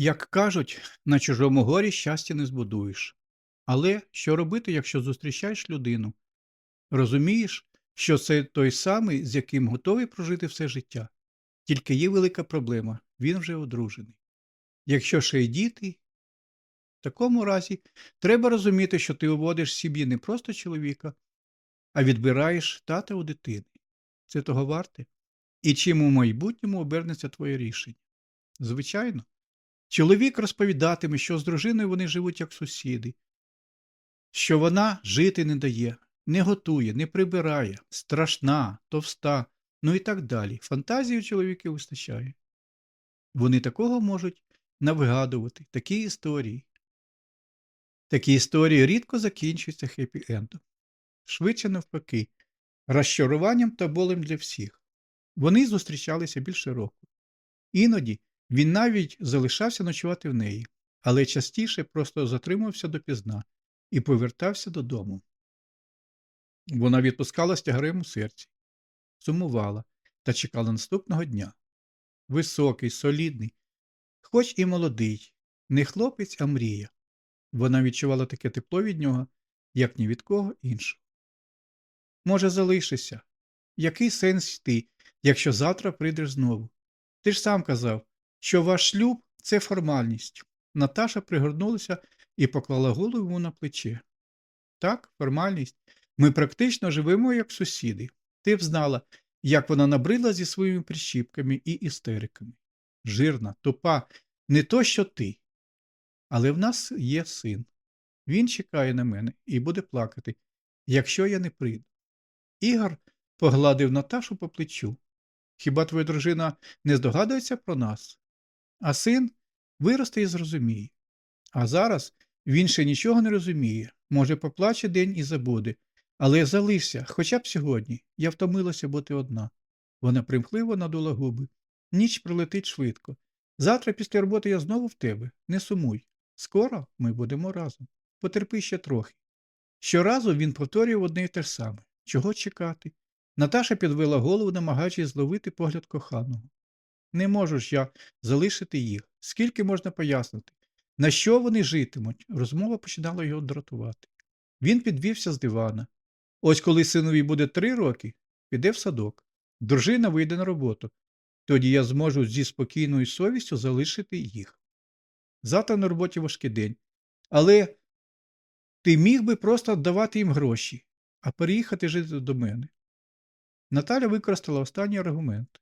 Як кажуть, на чужому горі щастя не збудуєш. Але що робити, якщо зустрічаєш людину? Розумієш, що це той самий, з яким готовий прожити все життя. Тільки є велика проблема він вже одружений. Якщо ще й діти, в такому разі треба розуміти, що ти уводиш собі не просто чоловіка, а відбираєш тата у дитини. Це того варте? І чим у майбутньому обернеться твоє рішення? Звичайно. Чоловік розповідатиме, що з дружиною вони живуть як сусіди, що вона жити не дає, не готує, не прибирає, страшна, товста, ну і так далі. Фантазії у чоловіків вистачає. Вони такого можуть навигадувати, такі історії. Такі історії рідко закінчуються хеппі-ендом. Швидше навпаки, розчаруванням та болем для всіх. Вони зустрічалися більше року. Іноді він навіть залишався ночувати в неї, але частіше просто затримався допізна і повертався додому. Вона відпускала з у серці, сумувала та чекала наступного дня. Високий, солідний, хоч і молодий, не хлопець, а мрія. Вона відчувала таке тепло від нього, як ні від кого іншого. Може, залишишся. Який сенс йти, якщо завтра прийдеш знову? Ти ж сам казав, що ваш шлюб це формальність. Наташа пригорнулася і поклала голову йому на плече. Так, формальність. Ми практично живемо як сусіди. Ти б знала, як вона набрила зі своїми прищіпками і істериками. Жирна, тупа, не то, що ти. Але в нас є син. Він чекає на мене і буде плакати, якщо я не прийду. Ігор погладив Наташу по плечу. Хіба твоя дружина не здогадується про нас? А син виросте і зрозуміє. А зараз він ще нічого не розуміє, може, поплаче день і забуде. Але залишся, хоча б сьогодні. Я втомилася бути одна. Вона примхливо надула губи. Ніч пролетить швидко. Завтра після роботи я знову в тебе. Не сумуй. Скоро ми будемо разом. Потерпи ще трохи. Щоразу він повторював одне й те ж саме. Чого чекати? Наташа підвела голову, намагаючись зловити погляд коханого. Не можу ж я залишити їх. Скільки можна пояснити? На що вони житимуть? Розмова починала його дратувати. Він підвівся з дивана. Ось коли синові буде три роки, піде в садок. Дружина вийде на роботу. Тоді я зможу зі спокійною совістю залишити їх. Завтра на роботі важкий день. Але ти міг би просто давати їм гроші, а переїхати жити до мене. Наталя використала останній аргумент.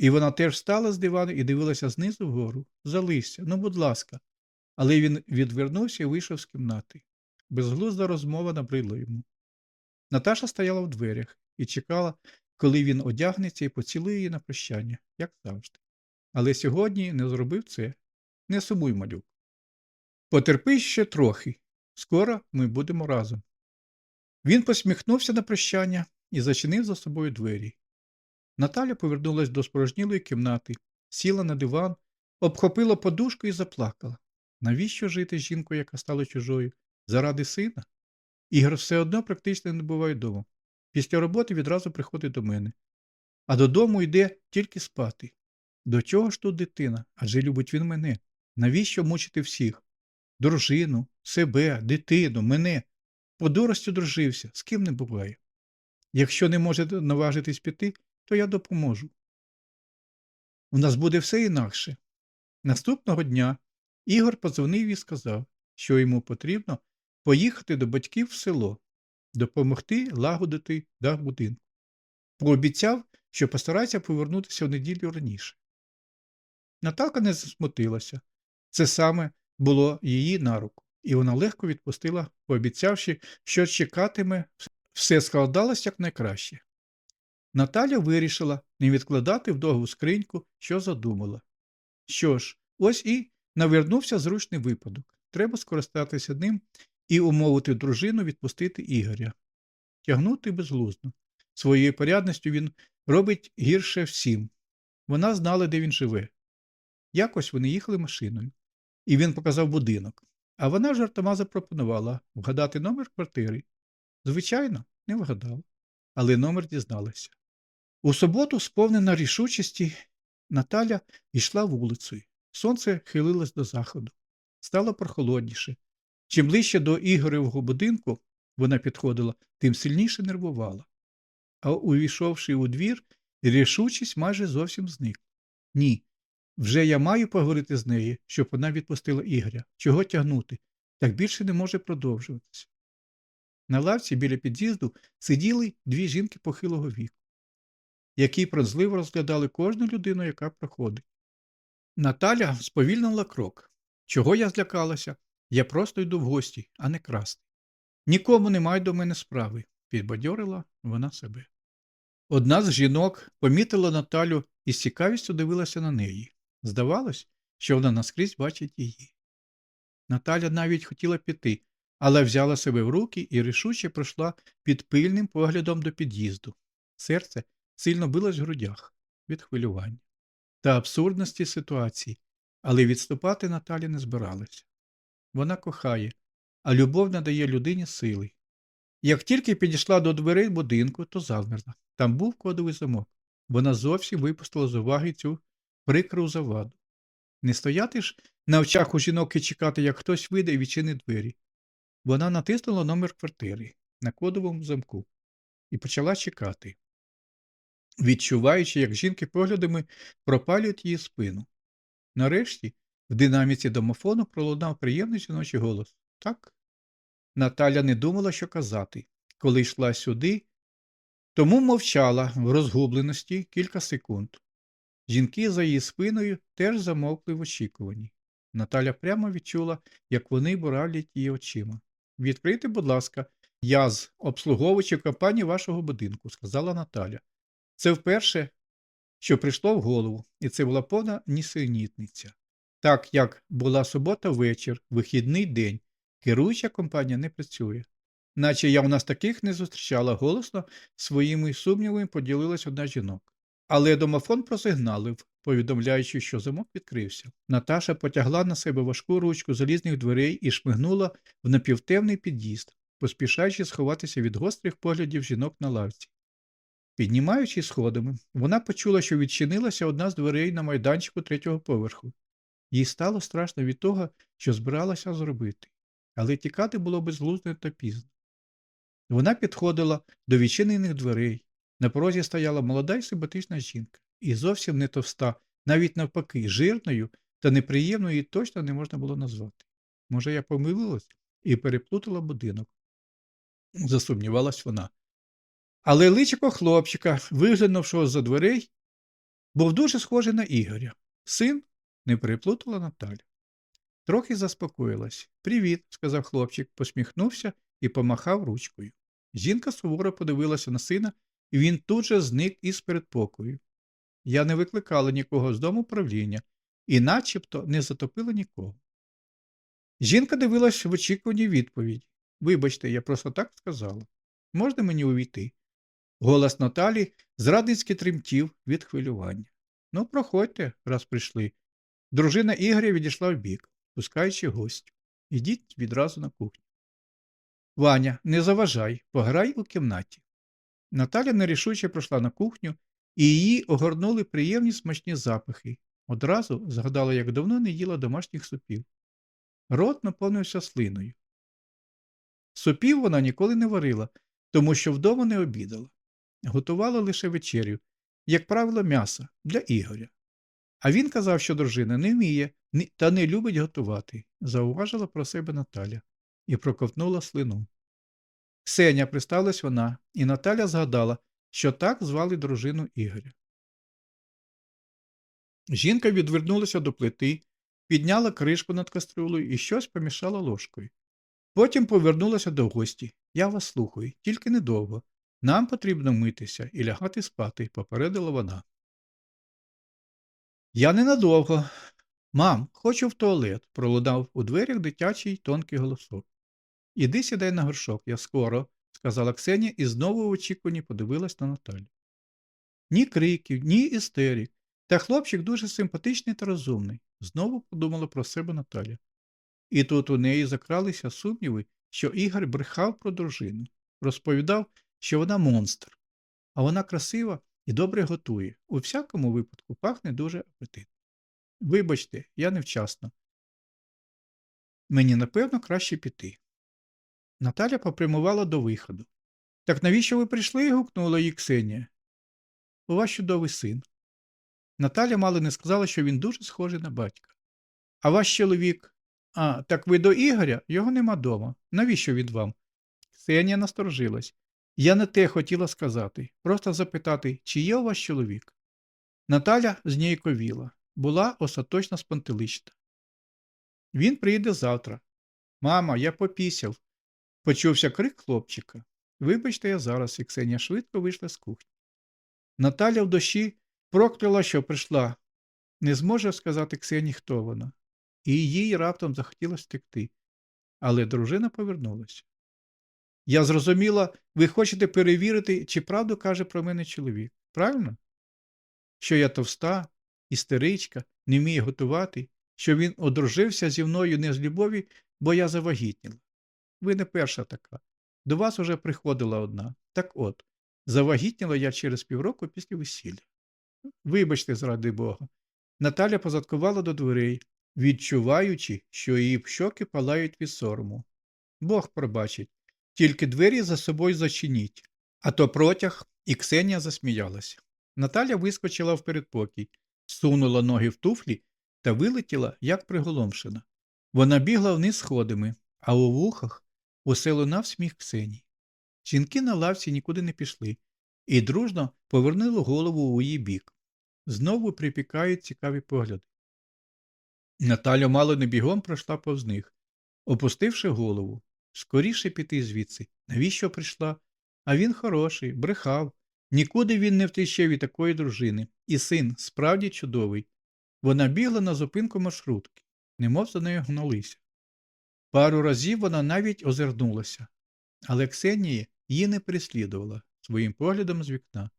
І вона теж встала з дивану і дивилася знизу вгору. Залишся, ну, будь ласка. Але він відвернувся і вийшов з кімнати. Безглузда розмова набридла йому. Наташа стояла в дверях і чекала, коли він одягнеться і поцілує її на прощання, як завжди. Але сьогодні не зробив це. Не сумуй, малюк. Потерпи ще трохи. Скоро ми будемо разом. Він посміхнувся на прощання і зачинив за собою двері. Наталя повернулась до спорожнілої кімнати, сіла на диван, обхопила подушку і заплакала. Навіщо жити з жінкою, яка стала чужою? Заради сина? Ігор все одно практично не буває вдома. Після роботи відразу приходить до мене. А додому йде тільки спати. До чого ж тут дитина? Адже любить він мене. Навіщо мучити всіх? Дружину, себе, дитину, мене. По дурості дружився, з ким не буває. Якщо не може наважитись піти, то я допоможу. У нас буде все інакше. Наступного дня Ігор подзвонив і сказав, що йому потрібно поїхати до батьків в село, допомогти лагодити дах будинку. Пообіцяв, що постарається повернутися в неділю раніше. Наталка не засмутилася. Це саме було її на руку, і вона легко відпустила, пообіцявши, що чекатиме, все складалось якнайкраще. Наталя вирішила не відкладати в довгу скриньку, що задумала. Що ж, ось і навернувся зручний випадок. Треба скористатися ним і умовити дружину відпустити Ігоря. Тягнути безглуздо. Своєю порядністю він робить гірше всім. Вона знала, де він живе. Якось вони їхали машиною, і він показав будинок. А вона жартома запропонувала вгадати номер квартири. Звичайно, не вгадала, але номер дізналася. У суботу, сповнена рішучості, Наталя йшла вулицею. Сонце хилилось до заходу. Стало прохолодніше. Чим ближче до Ігоревого будинку вона підходила, тим сильніше нервувала. А увійшовши у двір, рішучість майже зовсім зникла. Ні, вже я маю поговорити з нею, щоб вона відпустила Ігоря. Чого тягнути? Так більше не може продовжуватися. На лавці біля під'їзду сиділи дві жінки похилого віку, які пронзливо розглядали кожну людину, яка проходить. Наталя сповільнила крок. Чого я злякалася? Я просто йду в гості, а не красти. Нікому немає до мене справи, підбадьорила вона себе. Одна з жінок помітила Наталю і з цікавістю дивилася на неї. Здавалось, що вона наскрізь бачить її. Наталя навіть хотіла піти, але взяла себе в руки і рішуче пройшла під пильним поглядом до під'їзду. Серце сильно билось в грудях від хвилювання та абсурдності ситуації, але відступати Наталі не збиралася. Вона кохає, а любов надає людині сили. Як тільки підійшла до дверей будинку, то завмерла. Там був кодовий замок. Вона зовсім випустила з уваги цю прикру заваду. Не стояти ж на очах у жінок і чекати, як хтось вийде і відчинить двері. Вона натиснула номер квартири на кодовому замку і почала чекати, відчуваючи, як жінки поглядами пропалюють її спину. Нарешті в динаміці домофону пролунав приємний жіночий голос. Так. Наталя не думала, що казати, коли йшла сюди, тому мовчала в розгубленості кілька секунд. Жінки за її спиною теж замовкли в очікуванні. Наталя прямо відчула, як вони буравлять її очима. Відкрийте, будь ласка, я з обслуговувачів компанії вашого будинку, сказала Наталя. Це вперше, що прийшло в голову, і це була повна нісенітниця. Так як була субота вечір, вихідний день, керуюча компанія не працює. Наче я у нас таких не зустрічала голосно, своїми сумнівами поділилась одна жінок. Але домофон просигналив, повідомляючи, що замок відкрився. Наташа потягла на себе важку ручку залізних дверей і шмигнула в напівтемний під'їзд, поспішаючи сховатися від гострих поглядів жінок на лавці. Піднімаючись сходами, вона почула, що відчинилася одна з дверей на майданчику третього поверху. Їй стало страшно від того, що збиралася зробити, але тікати було безглуздо та пізно. Вона підходила до відчинених дверей. На порозі стояла молода й симпатична жінка, і зовсім не товста, навіть навпаки, жирною та неприємною її точно не можна було назвати. Може, я помилилась і переплутала будинок, засумнівалась вона. Але личико хлопчика, виглянувшого за дверей, був дуже схожий на Ігоря. Син не переплутала Наталя. Трохи заспокоїлась. Привіт, сказав хлопчик, посміхнувся і помахав ручкою. Жінка суворо подивилася на сина, і він тут же зник із передпокою. Я не викликала нікого з дому правління і начебто не затопила нікого. Жінка дивилась в очікуванні відповіді. Вибачте, я просто так сказала. Можна мені увійти? Голос Наталі зрадницьки тремтів від хвилювання. Ну, проходьте, раз прийшли. Дружина Ігоря відійшла вбік, пускаючи гостю. Ідіть відразу на кухню. Ваня, не заважай, пограй у кімнаті. Наталя нерішуче пройшла на кухню, і її огорнули приємні смачні запахи. Одразу згадала, як давно не їла домашніх супів. Рот наповнився слиною. Супів вона ніколи не варила, тому що вдома не обідала. Готувала лише вечерю, як правило, м'яса для Ігоря. А він казав, що дружина не вміє та не любить готувати, зауважила про себе Наталя і проковтнула слину. Ксеня присталась вона, і Наталя згадала, що так звали дружину Ігоря. Жінка відвернулася до плити, підняла кришку над каструлею і щось помішала ложкою. Потім повернулася до гості. Я вас слухаю, тільки недовго. Нам потрібно митися і лягати спати, попередила вона. Я ненадовго. Мам, хочу в туалет, пролунав у дверях дитячий тонкий голосок. Іди сідай на горшок, я скоро, сказала Ксенія і знову в очікуванні подивилась на Наталю. Ні криків, ні істерик. Та хлопчик дуже симпатичний та розумний, знову подумала про себе Наталя. І тут у неї закралися сумніви, що Ігор брехав про дружину, розповідав, що вона монстр, а вона красива і добре готує. У всякому випадку пахне дуже апетитно. Вибачте, я невчасно. Мені, напевно, краще піти. Наталя попрямувала до виходу. Так навіщо ви прийшли? гукнула її Ксенія. У вас чудовий син. Наталя мало не сказала, що він дуже схожий на батька. А ваш чоловік. А, так ви до Ігоря? Його нема дома. Навіщо він вам? Ксенія насторожилась. Я не те хотіла сказати, просто запитати, чи є у вас чоловік. Наталя зніяковіла, була остаточно спантелична. Він приїде завтра. Мама, я попісяв. Почувся крик хлопчика. Вибачте, я зараз, і Ксенія швидко вийшла з кухні. Наталя в душі прокляла, що прийшла. Не зможе сказати Ксенії, хто вона, і їй раптом захотілося втекти. Але дружина повернулася. Я зрозуміла, ви хочете перевірити, чи правду каже про мене чоловік. Правильно? Що я товста, істеричка, не вмію готувати, що він одружився зі мною не з любові, бо я завагітніла. Ви не перша така. До вас уже приходила одна. Так от, завагітніла я через півроку після весілля. Вибачте, заради Бога. Наталя позадкувала до дверей, відчуваючи, що її щоки палають від сорому. Бог пробачить, тільки двері за собою зачиніть. А то протяг, і Ксенія засміялася. Наталя вискочила в передпокій, сунула ноги в туфлі та вилетіла, як приголомшена. Вона бігла вниз сходами, а у вухах усе лунав сміх Ксенії. Жінки на лавці нікуди не пішли і дружно повернули голову у її бік. Знову припікають цікаві погляди. Наталя мало не бігом пройшла повз них, опустивши голову. Скоріше піти звідси. Навіщо прийшла? А він хороший, брехав. Нікуди він не втече від такої дружини. І син справді чудовий. Вона бігла на зупинку маршрутки, немов за нею гналися. Пару разів вона навіть озирнулася, але Ксенія її не переслідувала своїм поглядом з вікна.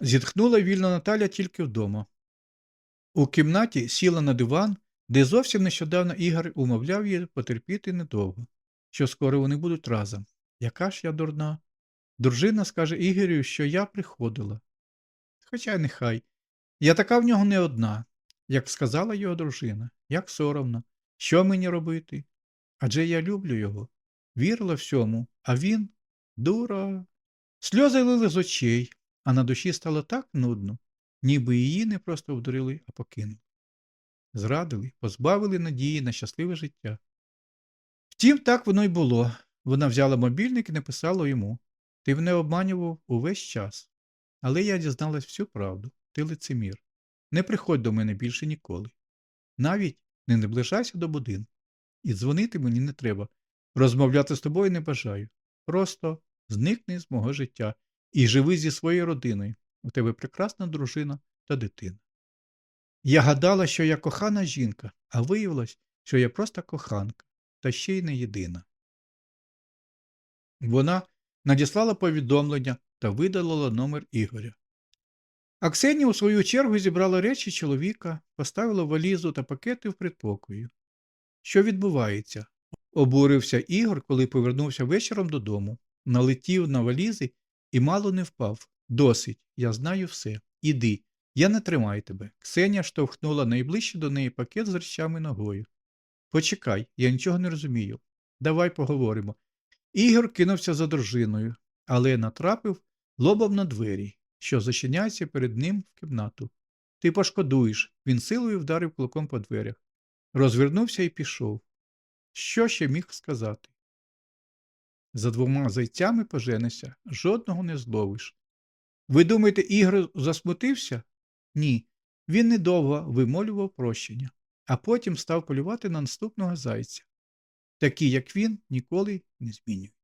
Зітхнула вільно Наталя тільки вдома. У кімнаті сіла на диван, де зовсім нещодавно Ігор умовляв її потерпіти недовго, що скоро вони будуть разом. Яка ж я дурна? Дружина скаже Ігорю, що я приходила. Хоча нехай. Я така в нього не одна, як сказала його дружина, як соромно. Що мені робити? Адже я люблю його. Вірила всьому, а він дура. Сльози лили з очей, а на душі стало так нудно, ніби її не просто вдурили, а покинули. Зрадили, позбавили надії на щасливе життя. Втім, так воно й було. Вона взяла мобільник і написала йому Ти мене обманював увесь час. Але я дізналась всю правду, ти лицемір. Не приходь до мене більше ніколи. Навіть не наближайся до будинку. І дзвонити мені не треба. Розмовляти з тобою не бажаю. Просто зникни з мого життя і живи зі своєю родиною. У тебе прекрасна дружина та дитина. Я гадала, що я кохана жінка, а виявилось, що я просто коханка, та ще й не єдина. Вона надіслала повідомлення та видалила номер Ігоря. А Ксенія, у свою чергу, зібрала речі чоловіка, поставила валізу та пакети в предпокою. Що відбувається? Обурився Ігор, коли повернувся вечором додому, налетів на валізи і мало не впав. Досить, я знаю все. Іди, я не тримаю тебе. Ксенія штовхнула найближче до неї пакет з речами ногою. Почекай, я нічого не розумію. Давай поговоримо. Ігор кинувся за дружиною, але натрапив лобом на двері, що зачиняються перед ним в кімнату. Ти пошкодуєш, він силою вдарив кулаком по дверях. Розвернувся і пішов. Що ще міг сказати? За двома зайцями поженися, жодного не зловиш. Ви думаєте, Ігор засмутився? Ні. Він недовго вимолював прощення, а потім став полювати на наступного зайця. Такі, як він, ніколи не змінюють.